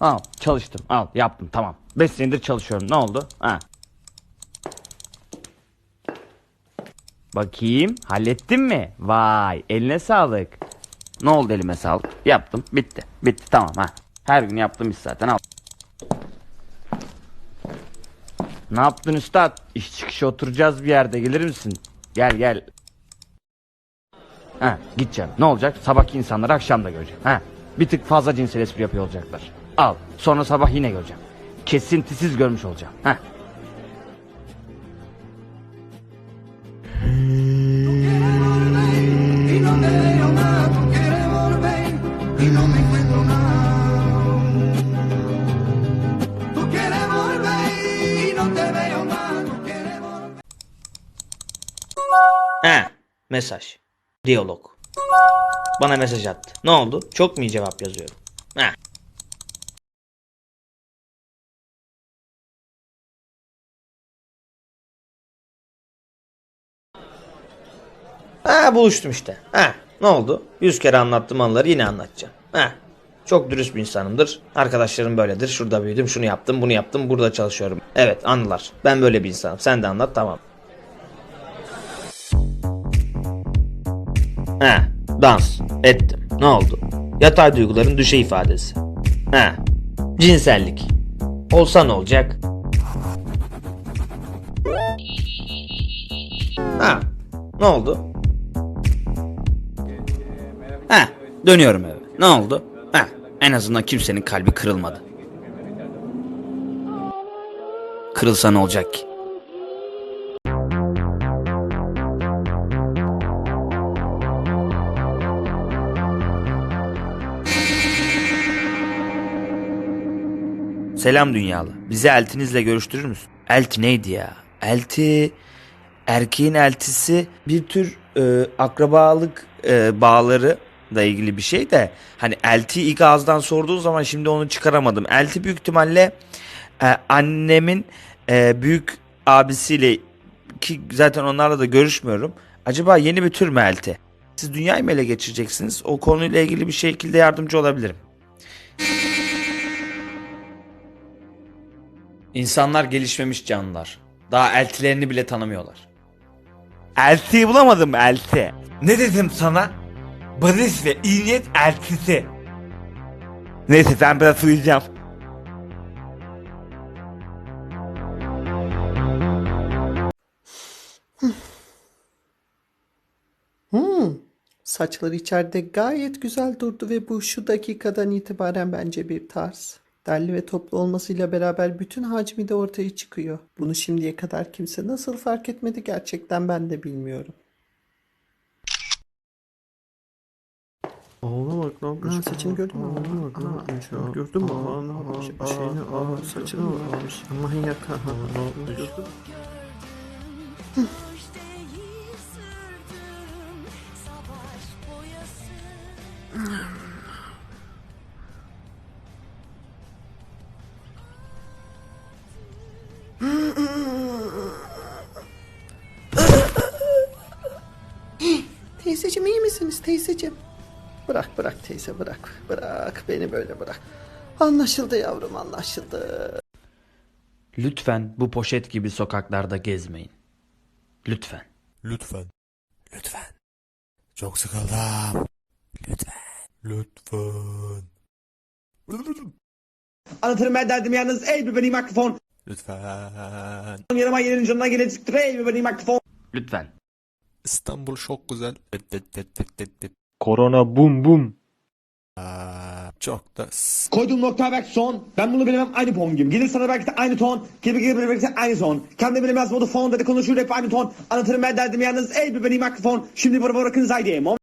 Al çalıştım al yaptım tamam. 5 senedir çalışıyorum ne oldu? Ha. Bakayım hallettin mi? Vay eline sağlık. Ne oldu elime sağlık? Yaptım bitti. Bitti tamam ha. Her gün yaptığım iş zaten al. Ne yaptın üstad? İş çıkışı oturacağız bir yerde gelir misin? Gel gel. Ha gideceğim. Ne olacak? Sabahki insanları akşam da göreceğim. Ha bir tık fazla cinsel espri yapıyor olacaklar. Al. Sonra sabah yine göreceğim. Kesintisiz görmüş olacağım. Volver. He, mesaj. Diyalog. Bana mesaj attı. Ne oldu? Çok mu iyi cevap yazıyorum? He. Ha buluştum işte. Ha ne oldu? Yüz kere anlattığım anıları yine anlatacağım. Ha çok dürüst bir insanımdır. Arkadaşlarım böyledir. Şurada büyüdüm, şunu yaptım, bunu yaptım, burada çalışıyorum. Evet anılar. Ben böyle bir insanım. Sen de anlat tamam. He, dans ettim. Ne oldu? Yatay duyguların düşe ifadesi. He, cinsellik. Olsa ne olacak? Ha, ne oldu? He, dönüyorum eve. Ne oldu? He, en azından kimsenin kalbi kırılmadı. Kırılsa ne olacak ki? Selam dünyalı. Bizi eltinizle görüştürür müsün? Elti neydi ya? Elti erkeğin eltisi bir tür e, akrabalık e, bağları da ilgili bir şey de hani elti ilk ağızdan sorduğun zaman şimdi onu çıkaramadım. Elti büyük ihtimalle e, annemin e, büyük abisiyle ki zaten onlarla da görüşmüyorum. Acaba yeni bir tür mü elti? Siz dünyayı mı ele geçireceksiniz? O konuyla ilgili bir şekilde yardımcı olabilirim. İnsanlar gelişmemiş canlılar. Daha eltilerini bile tanımıyorlar. Eltiyi bulamadım elti. Ne dedim sana? Barış ve iyi niyet eltisi. Neyse ben biraz uyuyacağım. Saçları içeride gayet güzel durdu ve bu şu dakikadan itibaren bence bir tarz. Derli ve toplu olmasıyla beraber bütün hacmi de ortaya çıkıyor. Bunu şimdiye kadar kimse nasıl fark etmedi gerçekten ben de bilmiyorum. Oğluna bak yapmış? Ha, saçını gördün mü? Oğluna bak ne Aa, gördün mü? Aa, Ne yapmış? aa, Şeyini, aa, saçını mı almış? Manyak. ha, savaş boyası Teyzeciğim iyi misiniz teyzeciğim? Bırak bırak teyze bırak. Bırak beni böyle bırak. Anlaşıldı yavrum anlaşıldı. Lütfen bu poşet gibi sokaklarda gezmeyin. Lütfen. Lütfen. Lütfen. Çok sıkıldım. Lütfen. Lütfen. Anlatırım ben derdimi yalnız ey bir benim mikrofon. Lütfen. Yanıma yerin canına gelecektir ey bir benim mikrofon. Lütfen. İstanbul çok güzel. Korona bum bum. Aa, Çok da Koyduğum nokta belki son. Ben bunu bilemem aynı pom gibi. Gelir sana belki de aynı ton. Gibi gibi belki de aynı son. Kendi bilemez modu fon dedi konuşur hep aynı ton. Anlatırım ben derdimi yalnız ey bir benim mikrofon. Şimdi bırakın zaydiyim.